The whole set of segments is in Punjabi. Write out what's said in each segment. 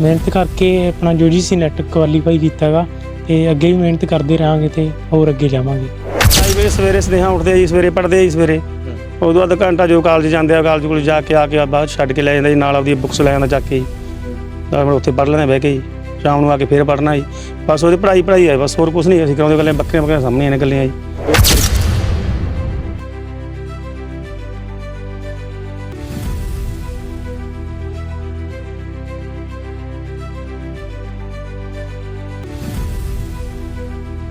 ਮਿਹਨਤ ਕਰਕੇ ਆਪਣਾ ਯੂਜੀਸੀ ਨੈਟ ਕੁਆਲੀਫਾਈ ਕੀਤਾਗਾ ਤੇ ਅੱਗੇ ਵੀ ਮਿਹਨਤ ਕਰਦੇ ਰਹਾਂਗੇ ਤੇ ਹੋਰ ਅੱਗੇ ਜਾਵਾਂਗੇ। ਢਾਈ ਵਜੇ ਸਵੇਰੇ ਸਦੇਹਾਂ ਉੱਠਦੇ ਆ ਜੀ ਸਵੇਰੇ ਪੜ੍ਹਦੇ ਆ ਜੀ ਸਵੇਰੇ। ਉਦੋਂ ਅੱਧ ਘੰਟਾ ਜੋ ਕਾਲਜ ਜਾਂਦੇ ਆ ਕਾਲਜ ਕੋਲ ਜਾ ਕੇ ਆ ਕੇ ਬਾਅਦ ਛੱਡ ਕੇ ਲੈ ਜਾਂਦਾ ਜੀ ਨਾਲ ਆਪਦੀ ਬੁੱਕਸ ਲੈ ਜਾਂਦਾ ਚੱਕ ਕੇ ਜੀ। ਤਾਂ ਫਿਰ ਉੱਥੇ ਪੜ੍ਹ ਲੈਂਦੇ ਬਹਿ ਕੇ ਜੀ। ਸ਼ਾਮ ਨੂੰ ਆ ਕੇ ਫੇਰ ਪੜ੍ਹਨਾ ਜੀ। ਬਸ ਉਹਦੀ ਪੜ੍ਹਾਈ ਪੜ੍ਹਾਈ ਹੈ ਬਸ ਹੋਰ ਕੁਝ ਨਹੀਂ ਅਸੀਂ ਕਰਾਉਂਦੇ ਗੱਲਾਂ ਬੱਕਰੀਆਂ ਬੱਕਰੀਆਂ ਸਾਹਮਣੇ ਨੇ ਗੱਲਾਂ ਜੀ।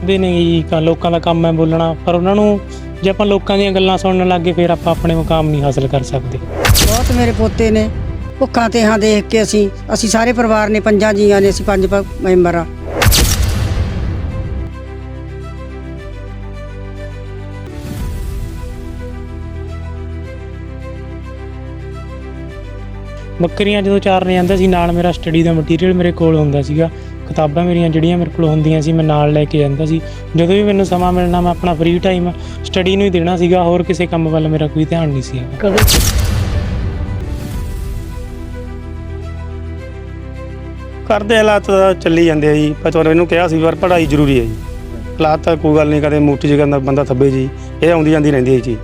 ਦੇ ਨੇ ਜੀ, ਕਾ ਲੋਕਾਂ ਦਾ ਕੰਮ ਹੈ ਬੋਲਣਾ, ਪਰ ਉਹਨਾਂ ਨੂੰ ਜੇ ਆਪਾਂ ਲੋਕਾਂ ਦੀਆਂ ਗੱਲਾਂ ਸੁਣਨ ਲੱਗੇ ਫਿਰ ਆਪਾਂ ਆਪਣੇ ਮੁਕਾਮ ਨਹੀਂ ਹਾਸਲ ਕਰ ਸਕਦੇ। ਬਹੁਤ ਮੇਰੇ ਪੋਤੇ ਨੇ, ਭੁੱਖਾਂ ਤੇ ਹਾਂ ਦੇਖ ਕੇ ਅਸੀਂ ਅਸੀਂ ਸਾਰੇ ਪਰਿਵਾਰ ਨੇ, ਪੰਜਾਂ ਜੀਆਂ ਨੇ, ਅਸੀਂ ਪੰਜ ਪ- ਮੈਂਬਰ ਆ ਬੱਕਰੀਆਂ ਜਦੋਂ ਚਾਰਨ ਜਾਂਦਾ ਸੀ ਨਾਲ ਮੇਰਾ ਸਟੱਡੀ ਦਾ ਮਟੀਰੀਅਲ ਮੇਰੇ ਕੋਲ ਹੁੰਦਾ ਸੀਗਾ। ਕਿਤਾਬਾਂ ਮੇਰੀਆਂ ਜਿਹੜੀਆਂ ਮੇਰੇ ਕੋਲ ਹੁੰਦੀਆਂ ਸੀ ਮੈਂ ਨਾਲ ਲੈ ਕੇ ਜਾਂਦਾ ਸੀ। ਜਦੋਂ ਵੀ ਮੈਨੂੰ ਸਮਾਂ ਮਿਲਣਾ ਮੈਂ ਆਪਣਾ ਫ੍ਰੀ ਟਾਈਮ ਸਟੱਡੀ ਨੂੰ ਹੀ ਦੇਣਾ ਸੀਗਾ ਹੋਰ ਕਿਸੇ ਕੰਮ ਵੱਲ ਮੇਰਾ ਕੋਈ ਧਿਆਨ ਨਹੀਂ ਸੀ ਕਰਦੇ ਹਾਲਾਤ ਤਾਂ ਚੱਲੀ ਜਾਂਦੇ ਆ ਜੀ। ਪਰ ਤੁਹਾਨੂੰ ਇਹਨੂੰ ਕਿਹਾ ਸੀ ਪਰ ਪੜ੍ਹਾਈ ਜ਼ਰੂਰੀ ਹੈ ਜੀ। ਹਾਲਾਤ ਤਾਂ ਕੋਈ ਗੱਲ ਨਹੀਂ ਕਦੇ ਮੋਟੀ ਜਗ੍ਹਾ ਦਾ ਬੰਦਾ ਥੱਬੇ ਜੀ ਇਹ ਆਉਂਦੀ ਜਾਂਦੀ ਰਹਿੰਦੀ ਹੈ ਜੀ।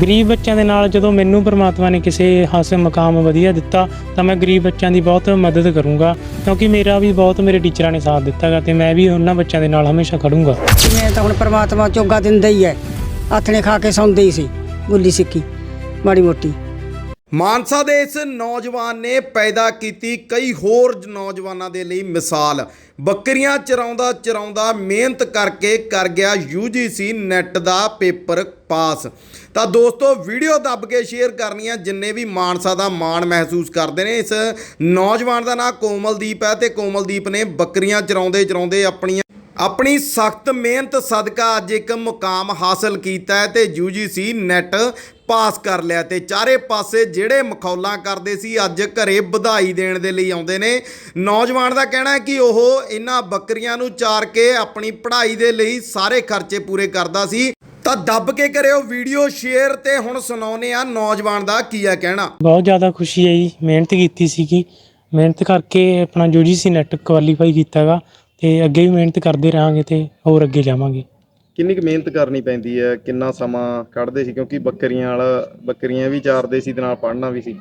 ਗਰੀਬ ਬੱਚਿਆਂ ਦੇ ਨਾਲ ਜਦੋਂ ਮੈਨੂੰ ਪ੍ਰਮਾਤਮਾ ਨੇ ਕਿਸੇ ਹਾਸਲ ਮਕਾਮ ਵਧੀਆ ਦਿੱਤਾ ਤਾਂ ਮੈਂ ਗਰੀਬ ਬੱਚਿਆਂ ਦੀ ਬਹੁਤ ਮਦਦ ਕਰੂੰਗਾ ਕਿਉਂਕਿ ਮੇਰਾ ਵੀ ਬਹੁਤ ਮੇਰੇ ਟੀਚਰਾਂ ਨੇ ਸਾਥ ਦਿੱਤਾਗਾ ਤੇ ਮੈਂ ਵੀ ਉਹਨਾਂ ਬੱਚਿਆਂ ਦੇ ਨਾਲ ਹਮੇਸ਼ਾ ਖੜੂੰਗਾ। ਮੈਂ ਤਾਂ ਹੁਣ ਪ੍ਰਮਾਤਮਾ ਚੋਗਾ ਦਿੰਦਾ ਹੀ ਹੈ। ਆਥਣੇ ਖਾ ਕੇ ਸੌਂਦੇ ਹੀ ਸੀ ਗੁੱਲੀ ਸਿੱਕੀ ਮਾੜੀ ਮੋਟੀ। ਮਾਨਸਾ ਦੇ ਇਸ ਨੌਜਵਾਨ ਨੇ ਪੈਦਾ ਕੀਤੀ ਕਈ ਹੋਰ ਨੌਜਵਾਨਾਂ ਦੇ ਲਈ ਮਿਸਾਲ। ਬੱਕਰੀਆਂ ਚਰਾਉਂਦਾ ਚਰਾਉਂਦਾ ਮਿਹਨਤ ਕਰਕੇ ਕਰ ਗਿਆ UGC ਨੈਟ ਦਾ ਪੇਪਰ ਪਾਸ। ਤਾਂ ਦੋਸਤੋ, ਵੀਡੀਓ ਦੱਬ ਕੇ ਸ਼ੇਅਰ ਕਰਨੀ ਆ ਜਿੰਨੇ ਵੀ ਮਾਨਸਾ ਦਾ ਮਾਣ ਮਹਿਸੂਸ ਕਰਦੇ ਨੇ। ਇਸ ਨੌਜਵਾਨ ਦਾ ਨਾਮ ਕੋਮਲਦੀਪ ਹੈ ਤੇ ਕੋਮਲਦੀਪ ਨੇ ਬੱਕਰੀਆਂ ਚਰਾਉਂਦੇ ਚਰਾਉਂਦੇ ਆਪਣੀਆਂ ਆਪਣੀ ਸਖਤ ਮਿਹਨਤ ਸਦਕਾ ਅੱਜ ਇੱਕ ਮੁਕਾਮ ਹਾਸਲ ਕੀਤਾ ਹੈ ਤੇ UGC ਨੈਟ ਪਾਸ ਕਰ ਲਿਆ ਤੇ ਚਾਰੇ ਪਾਸੇ ਜਿਹੜੇ ਮਖੌਲਾਂ ਕਰਦੇ ਸੀ, ਅੱਜ ਘਰੇ ਵਧਾਈ ਦੇਣ ਦੇ ਲਈ ਆਉਂਦੇ ਨੇ। ਨੌਜਵਾਨ ਦਾ ਕਹਿਣਾ ਹੈ ਕਿ ਉਹ ਇਹਨਾਂ ਬੱਕਰੀਆਂ ਨੂੰ ਚਾਰ ਕੇ ਆਪਣੀ ਪੜ੍ਹਾਈ ਦੇ ਲਈ ਸਾਰੇ ਖਰਚੇ ਪੂਰੇ ਕਰਦਾ ਸੀ। ਤਾਂ ਦੱਬ ਕੇ ਕਰਿਓ ਵੀਡੀਓ ਸ਼ੇਅਰ ਤੇ ਹੁਣ ਸੁਣਾਉਨੇ ਆ ਨੌਜਵਾਨ ਦਾ ਕੀ ਆ ਕਹਿਣਾ। ਬਹੁਤ ਜ਼ਿਆਦਾ ਖੁਸ਼ੀ ਹੈ ਜੀ, ਮਿਹਨਤ ਕੀਤੀ ਸੀਗੀ। ਮਿਹਨਤ ਕਰਕੇ ਆਪਣਾ ਯੂਜੀਸੀ ਨੈਟ ਕੁਆਲੀਫਾਈ ਕੀਤਾਗਾ ਤੇ ਅੱਗੇ ਵੀ ਮਿਹਨਤ ਕਰਦੇ ਰਹਾਂਗੇ ਤੇ ਹੋਰ ਅੱਗੇ ਜਾਵਾਂਗੇ। ਕਿੰਨੀ ਕੁ ਮਿਹਨਤ ਕਰਨੀ ਪੈਂਦੀ ਹੈ? ਕਿੰਨਾ ਸਮਾਂ ਕੱਢਦੇ ਸੀ? ਕਿਉਂਕਿ ਬੱਕਰੀਆਂ ਵਾਲਾ, ਬੱਕਰੀਆਂ ਵੀ ਚਾਰਦੇ ਸੀ ਤੇ ਨਾਲ ਪੜ੍ਹਨਾ ਵੀ ਸੀ।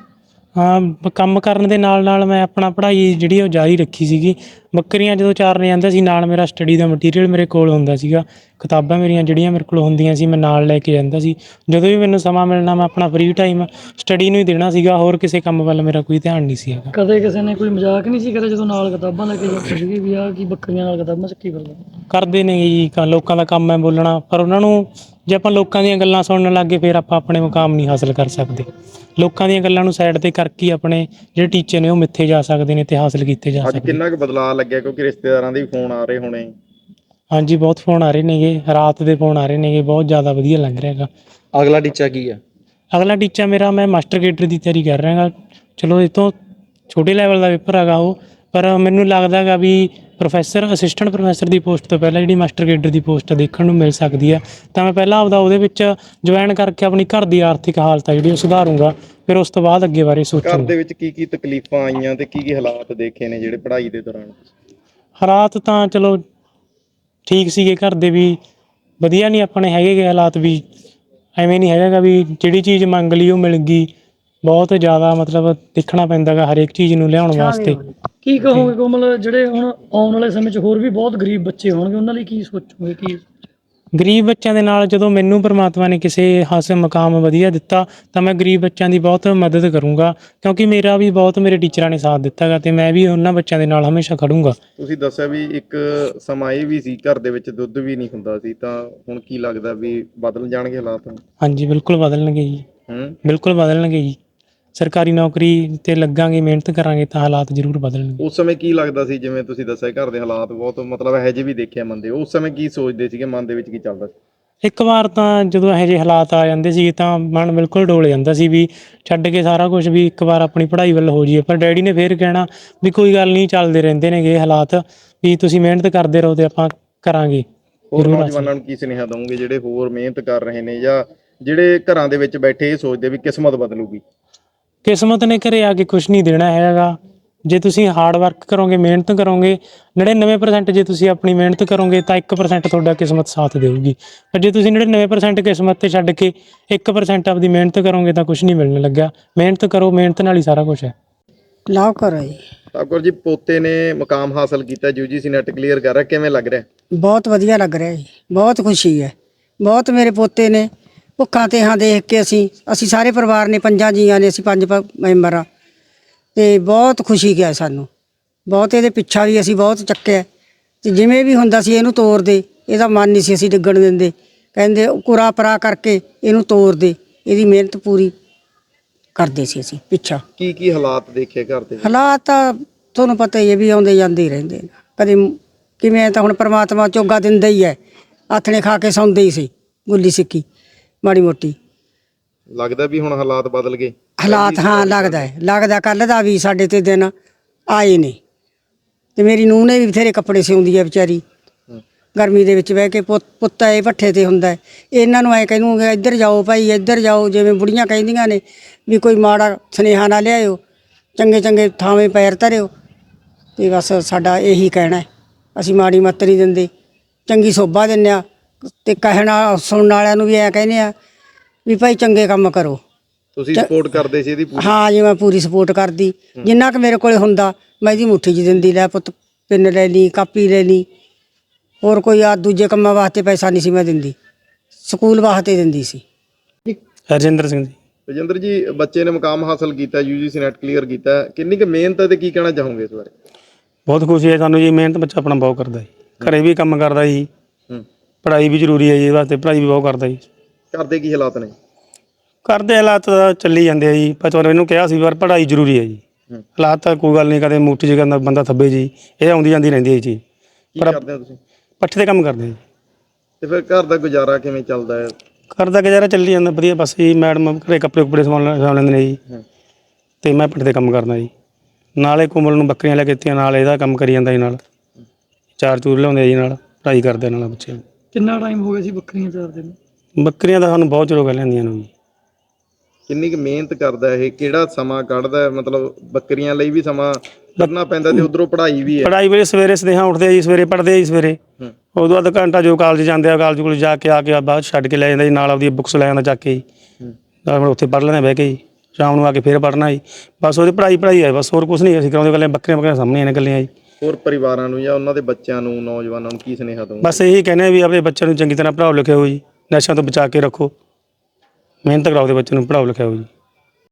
ਹਾਂ ਕੰਮ ਕਰਨ ਦੇ ਨਾਲ ਨਾਲ ਮੈਂ ਆਪਣਾ ਪੜ੍ਹਾਈ ਜਿਹੜੀ ਉਹ ਜਾਰੀ ਰੱਖੀ ਸੀਗੀ। ਬੱਕਰੀਆਂ ਜਦੋਂ ਚਾਰਨ ਜਾਂਦਾ ਸੀ ਨਾਲ ਮੇਰਾ ਸਟੱਡੀ ਦਾ ਮਟੀਰੀਅਲ ਮੇਰੇ ਕੋਲ ਹੁੰਦਾ ਸੀਗਾ। ਕਿਤਾਬਾਂ ਮੇਰੀਆਂ ਜਿਹੜੀਆਂ ਮੇਰੇ ਕੋਲ ਹੁੰਦੀਆਂ ਸੀ ਮੈਂ ਨਾਲ ਲੈ ਕੇ ਜਾਂਦਾ ਸੀ। ਜਦੋਂ ਵੀ ਮੈਨੂੰ ਸਮਾਂ ਮਿਲਣਾ ਮੈਂ ਆਪਣਾ ਫ੍ਰੀ ਟਾਈਮ ਸਟੱਡੀ ਨੂੰ ਹੀ ਦੇਣਾ ਸੀਗਾ ਹੋਰ ਕਿਸੇ ਕੰਮ ਵੱਲ ਮੇਰਾ ਕੋਈ ਧਿਆਨ ਨਹੀਂ ਸੀ ਹੈਗਾ। ਕਦੇ ਕਿਸੇ ਨੇ ਕੋਈ ਮਜ਼ਾਕ ਨਹੀਂ ਸੀ ਕਰਿਆ ਜਦੋਂ ਨਾਲ ਕਿਤਾਬਾਂ ਲੈ ਕੇ ਜਾਂਦੇ ਸੀਗੇ ਵੀ ਆਹ ਕੀ ਬੱਕਰੀਆਂ ਨਾਲ ਕਿਤਾਬਾਂ ਚੱਕੀ ਫਿਰਦਾ। ਕਰਦੇ ਨੇ ਜੀ ਲੋਕਾਂ ਦਾ ਕੰਮ ਹੈ ਬੋਲਣਾ ਪਰ ਉਹਨਾਂ ਨੂੰ ਜੇ ਆਪਾਂ ਲੋਕਾਂ ਦੀਆਂ ਗੱਲਾਂ ਸੁਣਨ ਲੱਗੇ ਫਿਰ ਆਪਾਂ ਆਪਣੇ ਮੁਕਾਮ ਨਹੀਂ ਹਾਸਲ ਕਰ ਸਕਦੇ। ਲੋਕਾਂ ਦੀਆਂ ਗੱਲਾਂ ਨੂੰ ਸਾਈਡ ਤੇ ਕਰਕੇ ਹੀ ਆਪਣੇ ਜਿਹੜੇ ਟੀਚਰ ਨੇ ਉਹ ਮਿੱਥੇ ਜਾ ਸਕਦੇ ਨੇ ਤੇ ਹਾਸਲ ਕੀਤੇ ਜਾ ਅੱਜ ਸਕਦੇ ਕਿੰਨਾ ਕੁ ਬਦਲਾਅ ਲੱਗਿਆ? ਕਿਉਂਕਿ ਰਿਸ਼ਤੇਦਾਰਾਂ ਦੇ ਵੀ ਫੋਨ ਆ ਰਹੇ ਹੋਣੇ। ਹਾਂਜੀ ਬਹੁਤ ਫੋਨ ਆ ਰਹੇ ਨੇਗੇ। ਰਾਤ ਦੇ ਫੋਨ ਆ ਰਹੇ ਨੇਗੇ। ਬਹੁਤ ਜ਼ਿਆਦਾ ਵਧੀਆ ਲੱਗ ਰਿਹਾ ਹੈਗਾ। ਅਗਲਾ ਟੀਚਾ ਕੀ ਹੈ ਅਗਲਾ ਟੀਚਾ ਮੇਰਾ ਮੈਂ ਮਾਸਟਰ ਗੇਡਰ ਦੀ ਤਿਆਰੀ ਕਰ ਰਿਹਾ ਹੈਗਾ। ਚਲੋ ਇਹ ਤੋਂ ਛੋਟੇ ਲੈਵਲ ਦਾ ਪੇਪਰ ਹੈਗਾ ਉਹ ਪਰ ਮੈਨੂੰ ਲੱਗਦਾ ਹੈਗਾ ਵੀ ਪ੍ਰੋਫੈਸਰ ਅਸਿਸਟੈਂਟ ਪ੍ਰੋਫੈਸਰ ਦੀ ਪੋਸਟ ਤੋਂ ਪਹਿਲਾਂ ਜਿਹੜੀ ਮਾਸਟਰ ਗੇਡਰ ਦੀ ਪੋਸਟ ਦੇਖਣ ਨੂੰ ਮਿਲ ਸਕਦੀ ਹੈ ਤਾਂ ਮੈਂ ਪਹਿਲਾਂ ਆਪਦਾ ਉਹਦੇ ਵਿੱਚ ਜੁਆਇਨ ਕਰਕੇ ਆਪਣੀ ਘਰ ਦੀ ਆਰਥਿਕ ਹਾਲਤ ਹੈ ਜਿਹੜੀ ਉਹ ਸੁਧਾਰੂੰਗਾ ਫਿਰ ਉਸ ਤੋਂ ਬਾਅਦ ਅੱਗੇ ਬਾਰੇ ਘਰ ਸੋਚੂੰਗਾ ਦੇ ਵਿੱਚ ਕੀ ਕੀ ਤਕਲੀਫਾਂ ਆਈਆਂ ਤੇ ਕੀ ਕੀ ਹਾਲਾਤ ਦੇਖੇ ਨੇ ਜਿਹੜੇ ਪੜ੍ਹਾਈ ਦੇ ਦੌਰਾਨ ਹਾਲਾਤ ਤਾਂ ਚਲੋ ਠੀਕ ਸੀਗੇ ਘਰ ਦੇ ਵੀ ਵਧੀਆ ਨਹੀਂ ਆਪਣੇ ਹੈਗੇ ਗੇ ਹਾਲਾਤ ਵੀ ਐਵੇਂ ਨਹੀਂ ਹੈਗਾ ਗਾ ਵੀ ਜਿਹੜੀ ਚੀਜ਼ ਮੰਗ ਲਈ ਉਹ ਮਿਲ ਗਈ। ਬਹੁਤ ਜ਼ਿਆਦਾ ਮਤਲਬ ਦੇਖਣਾ ਪੈਂਦਾ ਗਾ ਹਰੇਕ ਚੀਜ਼ ਨੂੰ ਲਿਆਉਣ ਵਾਸਤੇ। ਕੀ ਕਹੋਗੇ ਕੋਮਲ ਜਿਹੜੇ ਹੁਣ ਆਉਣ ਵਾਲੇ ਸਮੇਂ 'ਚ ਹੋਰ ਵੀ ਬਹੁਤ ਗਰੀਬ ਬੱਚੇ ਹੋਣਗੇ ਉਹਨਾਂ ਲਈ ਕੀ ਸੋਚੋਗੇ ਕੀ ਗਰੀਬ ਬੱਚਿਆਂ ਦੇ ਨਾਲ ਜਦੋਂ ਮੈਨੂੰ ਪ੍ਰਮਾਤਮਾ ਨੇ ਕਿਸੇ ਹਾਸਲ ਮਕਾਮ ਵਧੀਆ ਦਿੱਤਾ ਤਾਂ ਮੈਂ ਗਰੀਬ ਬੱਚਿਆਂ ਦੀ ਬਹੁਤ ਮਦਦ ਕਰੂੰਗਾ ਕਿਉਂਕਿ ਮੇਰਾ ਵੀ ਬਹੁਤ ਮੇਰੇ ਟੀਚਰਾਂ ਨੇ ਸਾਥ ਦਿੱਤਾਗਾ ਤੇ ਮੈਂ ਵੀ ਉਹਨਾਂ ਬੱਚਿਆਂ ਦੇ ਨਾਲ ਹਮੇਸ਼ਾ ਖੜੂੰਗਾ। ਤੁਸੀਂ ਦੱਸਿਆ ਵੀ ਇੱਕ ਸਮਾਂ ਇਹ ਵੀ ਸੀ ਘਰ ਦੇ ਵਿੱਚ ਦੁੱਧ ਵੀ ਨਹੀਂ ਹੁੰਦਾ ਸੀ ਤਾਂ ਹੁਣ ਕੀ ਲੱਗਦਾ ਵੀ ਬਦਲ ਜਾਣਗੇ ਹਾਲਾਤ ਹਾਂਜੀ ਬਿਲਕੁਲ ਬਦਲਣਗੇ ਜੀ। ਹੂੰ। ਬਿਲਕੁਲ ਬਦਲਣਗੇ ਜੀ। ਸਰਕਾਰੀ ਨੌਕਰੀ ਤੇ ਲੱਗਾਂਗੇ ਮਿਹਨਤ ਕਰਾਂਗੇ ਤਾਂ ਹਾਲਾਤ ਜ਼ਰੂਰ ਬਦਲਣਗੇ। ਉਸ ਸਮੇਂ ਕੀ ਲੱਗਦਾ ਸੀ ਜਿਵੇਂ ਤੁਸੀਂ ਦੱਸਿਆ ਘਰ ਦੇ ਹਾਲਾਤ ਬਹੁਤ ਮਤਲਬ ਇਹੋ ਜਿਹੇ ਵੀ ਦੇਖਿਆ ਮੰਦੇ ਉਸ ਸਮੇਂ ਕੀ ਸੋਚਦੇ ਸੀਗੇ ਮਨ ਦੇ ਵਿੱਚ ਕੀ ਚੱਲਦਾ ਸੀ? ਇੱਕ ਵਾਰ ਤਾਂ ਜਦੋਂ ਇਹੋ ਜਿਹੇ ਹਾਲਾਤ ਆ ਜਾਂਦੇ ਸੀ ਤਾਂ ਮਨ ਬਿਲਕੁਲ ਡੋਲ ਜਾਂਦਾ ਸੀ ਵੀ ਛੱਡ ਕੇ ਸਾਰਾ ਕੁਝ ਵੀ ਇੱਕ ਵਾਰ ਆਪਣੀ ਪੜ੍ਹਾਈ ਵੱਲ ਹੋ ਜਾਈਏ। ਪਰ ਡੈਡੀ ਨੇ ਫੇਰ ਕਹਿਣਾ ਵੀ ਕੋਈ ਗੱਲ ਨਹੀਂ ਚੱਲਦੇ ਰਹਿੰਦੇ ਨੇਗੇ ਇਹ ਹਾਲਾਤ ਵੀ ਤੁਸੀਂ ਮਿਹਨਤ ਕਰਦੇ ਰਹੋ ਤੇ ਆਪਾਂ ਕਰਾਂਗੇ। ਹੋਰ ਨੌਜਵਾਨਾਂ ਨੂੰ ਕੀ ਸੁਨੇਹਾ ਦਵੋਗੇ ਜਿਹੜੇ ਹੋਰ ਮਿਹਨਤ ਕਰ ਰਹੇ ਨੇ ਜਾਂ ਜਿਹੜੇ ਘਰਾਂ ਦੇ ਵਿੱਚ ਬੈਠੇ ਇਹ ਸੋਚਦੇ ਵੀ ਕਿਸਮਤ ਬਦਲੂਗੀ? ਕਿਸਮਤ ਨੇ ਘਰੇ ਆ ਕੇ ਕੁਝ ਨਹੀਂ ਦੇਣਾ ਹੈਗਾ। ਜੇ ਤੁਸੀਂ ਹਾਰਡ ਵਰਕ ਕਰੋਗੇ ਮਿਹਨਤ ਕਰੋਗੇ 99% ਜੇ ਤੁਸੀਂ ਆਪਣੀ ਮਿਹਨਤ ਕਰੋਗੇ ਤਾਂ 1% ਤੁਹਾਡਾ ਕਿਸਮਤ ਸਾਥ ਦੇਊਗੀ। ਪਰ ਜੇ ਤੁਸੀਂ 99% ਕਿਸਮਤ ਤੇ ਛੱਡ ਕੇ 1% ਆਪਦੀ ਮਿਹਨਤ ਕਰੋਗੇ ਤਾਂ ਕੁਝ ਨਹੀਂ ਮਿਲਣ ਲੱਗਾ ਮਿਹਨਤ ਕਰੋ ਮਿਹਨਤ ਨਾਲ ਹੀ ਸਾਰਾ ਕੁਝ ਹੈ। ਲਾਓ ਕਰੋ ਜੀ। ਠਾਕੁਰ ਜੀ ਪੋਤੇ ਨੇ ਮੁਕਾਮ ਹਾਸਲ ਕੀਤਾ ਯੂਜੀਸੀ ਨੈਟ ਕਲੀਅਰ ਕਰ ਰਿਹਾ ਕਿਵੇਂ ਲੱਗ ਰਿਹਾ? ਬਹੁਤ ਵਧੀਆ ਲੱਗ ਰਿਹਾ ਜੀ। ਬਹੁਤ ਖੁਸ਼ੀ ਹੈ। ਬਹੁਤ ਮੇਰੇ ਪੋਤੇ ਨੇ ਭੁੱਖਾਂ ਤੇ ਹਾਂ ਦੇਖ ਕੇ ਅਸੀਂ ਅਸੀਂ ਸਾਰੇ ਪਰਿਵਾਰ ਨੇ ਪੰਜਾਂ ਜੀਆਂ ਨੇ ਅਸੀਂ ਪੰਜ ਪ- ਮੈਂਬਰ ਆ ਤੇ ਬਹੁਤ ਖੁਸ਼ੀ ਗਿਆ ਸਾਨੂੰ। ਬਹੁਤ ਇਹਦੇ ਪਿੱਛਾ ਵੀ ਅਸੀਂ ਬਹੁਤ ਚੱਕਿਆ ਤੇ ਜਿਵੇਂ ਵੀ ਹੁੰਦਾ ਸੀ ਇਹਨੂੰ ਤੋੜ ਦੇ। ਇਹਦਾ ਮਨ ਨਹੀਂ ਸੀ ਅਸੀਂ ਡਿੱਗਣ ਦਿੰਦੇ। ਕਹਿੰਦੇ ਕੁਰਾ ਪਰਾ ਕਰਕੇ ਇਹਨੂੰ ਤੋੜ ਦੇ। ਇਹਦੀ ਮਿਹਨਤ ਪੂਰੀ ਕਰਦੇ ਸੀ ਅਸੀਂ ਪਿੱਛਾ। ਕੀ ਕੀ ਹਾਲਾਤ ਦੇਖੇ ਘਰ ਦੇ? ਹਾਲਾਤ ਤਾਂ ਤੁਹਾਨੂੰ ਪਤਾ ਹੀ ਹੈ ਵੀ ਆਉਂਦੇ ਜਾਂਦੇ ਹੀ ਰਹਿੰਦੇ ਨੇ। ਕਦੇ ਮ- ਕਿਵੇਂ ਤਾਂ ਹੁਣ ਪ੍ਰਮਾਤਮਾ ਚੋਗਾ ਦਿੰਦਾ ਹੀ ਹੈ। ਆਥਣੇ ਖਾ ਕੇ ਸੌਂਦੇ ਹੀ ਸੀ। ਗੁੱਲੀ ਸਿੱਕੀ। ਮਾੜੀ ਮੋਟੀ। ਲੱਗਦਾ ਵੀ ਹੁਣ ਹਾਲਾਤ ਬਦਲ ਗਏ। ਹਾਲਾਤ ਹਾਂ ਲੱਗਦਾ ਹੈ। ਲੱਗਦਾ ਕੱਲ ਦਾ ਵੀ ਸਾਡੇ ਤੇ ਦਿਨ ਆਏ ਨੇ। ਤੇ ਮੇਰੀ ਨੂੰਹ ਨੇ ਵੀ ਬਥੇਰੇ ਕੱਪੜੇ ਸਿਉਂਦੀ ਹੈ ਵਿਚਾਰੀ। ਗਰਮੀ ਦੇ ਵਿੱਚ ਬਹਿ ਕੇ ਪੁੱਤ ਪੁੱਤਾ ਇਹ ਭੱਠੇ ਤੇ ਹੁੰਦਾ ਹੈ। ਇਹਨਾਂ ਨੂੰ ਐ ਕਹਿੰਦੂਗਾ ਇੱਧਰ ਜਾਓ ਭਾਈ ਇੱਧਰ ਜਾਓ ਜਿਵੇਂ ਬੁੜੀਆਂ ਕਹਿੰਦੀਆਂ ਨੇ ਵੀ ਕੋਈ ਮਾੜਾ ਸੁਨੇਹਾ ਨਾ ਲਿਆਇਓ ਚੰਗੇ ਚੰਗੇ ਥਾਵੇਂ ਪੈਰ ਧਰਿਓ। ਤੇ ਬਸ ਸਾਡਾ ਇਹੀ ਕਹਿਣਾ ਹੈ। ਅਸੀਂ ਮਾੜੀ ਮੱਤ ਨਹੀਂ ਦਿੰਦੇ। ਚੰਗੀ ਸੋਭਾ ਦਿੰਦੇ ਆ। ਤੇ ਕਹਿਣ ਸੁਣਨ ਵਾਲਿਆਂ ਨੂੰ ਵੀ ਐ ਕਹਿੰਦੇ ਆ ਵੀ ਭਾਈ ਚੰਗੇ ਕੰਮ ਕਰੋ। ਤੁਸੀਂ ਸਪੋਰਟ ਕਰਦੇ ਸੀ ਇਹਦੀ ਪੂਰੀ? ਹਾਂ ਜੀ ਮੈਂ ਪੂਰੀ ਸਪੋਰਟ ਕਰਦੀ। ਜਿੰਨਾ ਕੁ ਮੇਰੇ ਕੋਲੇ ਹੁੰਦਾ ਮੈਂ ਇਹਦੀ ਮੁੱਠੀ 'ਚ ਦਿੰਦੀ ਲੈ ਪੁੱਤ ਪਿੰਨ ਲੈ ਲਈ ਕਾਪੀ ਲੈ ਲਈ। ਹੋਰ ਕੋਈ ਆ ਦੂਜੇ ਕੰਮਾਂ ਵਾਸਤੇ ਪੈਸਾ ਨਹੀਂ ਸੀ ਮੈਂ ਦਿੰਦੀ। ਸਕੂਲ ਵਾਸਤੇ ਦਿੰਦੀ ਸੀ। ਹਰਜਿੰਦਰ ਸਿੰਘ ਜੀ। ਰਜਿੰਦਰ ਜੀ ਬੱਚੇ ਨੇ ਮੁਕਾਮ ਹਾਸਲ ਕੀਤਾ ਯੂਜੀਸੀ ਨੈਟ ਕਲੀਅਰ ਕੀਤਾ। ਕਿੰਨੀ ਕੁ ਮਿਹਨਤ ਹੈ ਤੇ ਕੀ ਕਹਿਣਾ ਚਾਹੋਗੇ ਇਸ ਬਾਰੇ? ਬਹੁਤ ਖੁਸ਼ੀ ਹੈ ਸਾਨੂੰ ਜੀ ਮਿਹਨਤ ਬੱਚਾ ਆਪਣਾ ਬਹੁਤ ਕਰਦਾ ਜੀ। ਘਰੇ ਵੀ ਕੰਮ ਕਰਦਾ ਜੀ। ਹੂੰ। ਪੜ੍ਹਾਈ ਵੀ ਜ਼ਰੂਰੀ ਹੈ ਜੀ ਇਹਦੇ ਵਾਸਤੇ ਪੜ੍ਹਾਈ ਵੀ ਬਹੁਤ ਕਰਦਾ ਜੀ। ਘਰ ਦੇ ਕੀ ਹਾਲਾਤ ਨੇ? ਕਰਦੇ ਹਾਲਾਤ ਤਾਂ ਚੱਲੀ ਜਾਂਦੇ ਆ ਜੀ ਪਰ ਤੁਹਾਨੂੰ ਇਹਨੂੰ ਕਿਹਾ ਸੀ ਪਰ ਪੜ੍ਹਾਈ ਜ਼ਰੂਰੀ ਹੈ ਜੀ। ਹੂੰ। ਹਾਲਾਤ ਤਾਂ ਕੋਈ ਗੱਲ ਨਹੀਂ ਕਦੇ ਮੁੱਠੀ 'ਚ ਕਹਿੰਦਾ ਬੰਦਾ ਥੱਬੇ ਜੀ ਇਹ ਆਉਂਦੀ ਜਾਂਦੀ ਰਹਿੰਦੀ ਹੈ ਜੀ। ਕੀ ਕਰਦੇ ਹੋ ਤੁਸੀਂ? ਪੱਠੇ ਤੇ ਕੰਮ ਕਰਦੇ ਜੀ। ਤੇ ਫਿਰ ਘਰ ਦਾ ਗੁਜ਼ਾਰਾ ਕਿਵੇਂ ਚੱਲਦਾ ਹੈ? ਕਰਦਾ ਗੁਜ਼ਾਰਾ ਚੱਲੀ ਜਾਂਦਾ ਵਧੀਆ ਬਸ ਜੀ ਮੈਡਮ ਘਰੇ ਕੱਪੜੇ ਕੁਪੜੇ ਸਮਾਨ ਲੈ- ਸਾਂਭ ਲੈਂਦੇ ਨੇ ਜੀ। ਹੂੰ। ਤੇ ਮੈਂ ਪੱਠੇ ਤੇ ਕੰਮ ਕਰਦਾ ਜੀ। ਨਾਲੇ ਕੋਮਲ ਨੂੰ ਬੱਕਰੀਆਂ ਲੈ ਕੇ ਦਿੱਤੀਆਂ ਨਾਲ ਇਹਦਾ ਕੰਮ ਕਰੀ ਜਾਂਦਾ ਜੀ ਨਾਲ। ਚਾਰ ਚੂਰ ਲਿਆਉਂਦੇ ਜੀ ਨਾਲ ਪੜ੍ਹਾਈ ਕਰਦੇ ਨਾਲ ਬੱਚੇ ਕਿੰਨਾ ਟਾਈਮ ਹੋ ਗਿਆ ਸੀ ਬੱਕਰੀਆਂ ਚਾਰਦੇ ਨੂੰ? ਬੱਕਰੀਆਂ ਤਾਂ ਸਾਨੂੰ ਬਹੁਤ ਚਿਰ ਹੋ ਗਿਆ ਲੈਂਦੀਆਂ ਨੂੰ। ਜੀ ਕਿੰਨੀ ਕੁ ਮਿਹਨਤ ਕਰਦਾ ਇਹ? ਕਿਹੜਾ ਸਮਾਂ ਕੱਢਦਾ ਹੈ? ਮਤਲਬ ਬੱਕਰੀਆਂ ਲਈ ਵੀ ਸਮਾਂ ਕਰਨਾ ਪੈਂਦਾ ਤੇ ਉਧਰੋਂ ਪੜ੍ਹਾਈ ਵੀ ਹੈ। ਪੜ੍ਹਾਈ ਵੇਲੇ ਸਵੇਰੇ ਸਦੇਹਾਂ ਉੱਠਦੇ ਆ ਜੀ ਸਵੇਰੇ ਪੜ੍ਹਦੇ ਆ ਜੀ ਸਵੇਰੇ। ਹੂੰ। ਉਦੋਂ ਬਾਅਦ ਘੰਟਾ ਜੋ ਕਾਲਜ ਜਾਂਦੇ ਆ ਕਾਲਜ ਕੋਲ ਜਾ ਕੇ ਆ ਕੇ ਬਾਅਦ 'ਚ ਛੱਡ ਕੇ ਲੈ ਜਾਂਦਾ ਜੀ ਨਾਲ ਆਪਦੀ ਬੁੱਕਸ ਲੈ ਜਾਂਦਾ ਚੱਕ ਕੇ ਜੀ। ਹੂੰ। ਨਾਲ ਫਿਰ ਉੱਥੇ ਪੜ੍ਹ ਲੈਂਦੇ ਆ ਬਹਿ ਕੇ ਜੀ। ਸ਼ਾਮ ਨੂੰ ਆ ਕੇ ਫੇਰ ਪੜ੍ਹਨਾ ਜੀ। ਬਸ ਉਹਦੀ ਪੜ੍ਹਾਈ ਪੜ੍ਹਾਈ ਹੈ ਬਸ ਹੋਰ ਕੁਝ ਨਹੀਂ ਅਸੀਂ ਕਰਾਉਂਦੇ ਗੱਲਾਂ ਬੱਕਰੀਆਂ ਬੱਕਰੀਆਂ ਸਾਹਮਣੇ ਨੇ ਗੱਲਾਂ ਜੀ। ਹੋਰ ਪਰਿਵਾਰਾਂ ਨੂੰ ਜਾਂ ਉਹਨਾਂ ਦੇ ਬੱਚਿਆਂ ਨੂੰ, ਨੌਜਵਾਨਾਂ ਨੂੰ ਕੀ ਸੁਨੇਹਾ ਦਊਂਗੇ ਬਸ ਇਹੀ ਕਹਿੰਦੇ ਆ ਵੀ ਆਪਣੇ ਬੱਚਿਆਂ ਨੂੰ ਚੰਗੀ ਤਰ੍ਹਾਂ ਪੜ੍ਹਾਓ ਲਿਖਾਓ ਜੀ, ਨਸ਼ਿਆਂ ਤੋਂ ਬਚਾ ਕੇ ਰੱਖੋ। ਮਿਹਨਤ ਕਰਾਓ ਦੇ ਬੱਚੇ ਨੂੰ ਪੜ੍ਹਾਓ ਲਿਖਾਓ ਜੀ।